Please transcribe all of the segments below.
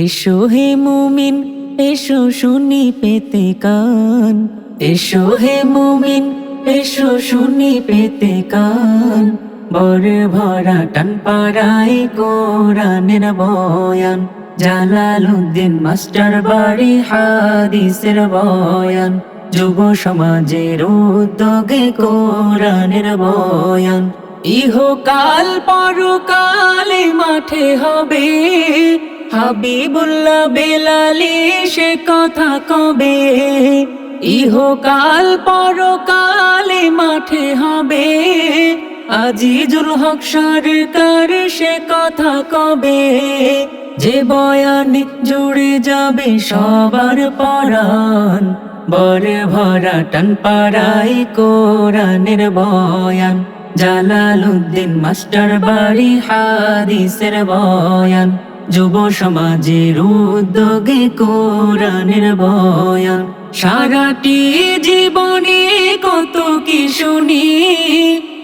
এসো হে মুমিন, এসো শুনি পেতে কান। এসো হে মুমিন, এসো শুনি পেতে কান। বর ভরা টান পাড়াই কোরআনের বয়ান। জালালুদ্দিন মাস্টার বাড়ি হাদিসের বয়ান। যুব সমাজের উদ্যোগে কোরআনের বয়ান। ইহকাল পরকালে মাঠে হবে হাবিবুল্লাহ বেলালি, সে কথা কবে? ইহকাল পরকালে মাঠে হবে। আজিজুল হক সরকার, সে কথা কবে? যে বয়ানে জুড়ে যাবে সবার পরাণ, বরে ভরা টান পাড়াই কোরআনের বয়ান জালালুদ্দিন মাস্টার বাড়ি হাদিসের বয়ান। যুব সমাজের উদ্যোগে কোরআনের বয়ান। সারাটি জীবনে কত কি শুনি,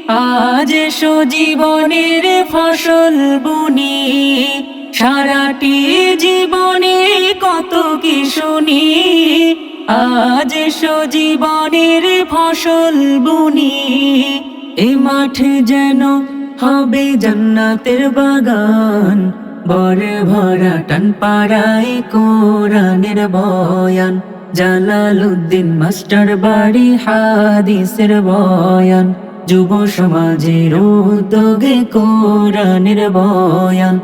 আজ সজীবনের ফসল বুনি। সারাটি জীবনে কত কি শুনি, আজ সজীবনের ফসল বুনি। এ মাঠ যেন হবে জান্নাতের বাগান। বরে ভরা টান পাড়াই কোরআনের বয়ান জালালুদ্দিন মাস্টার বাড়ি হাদিসের বয়ান, যুব সমাজের উদ্যোগে কোরআনের বয়ান।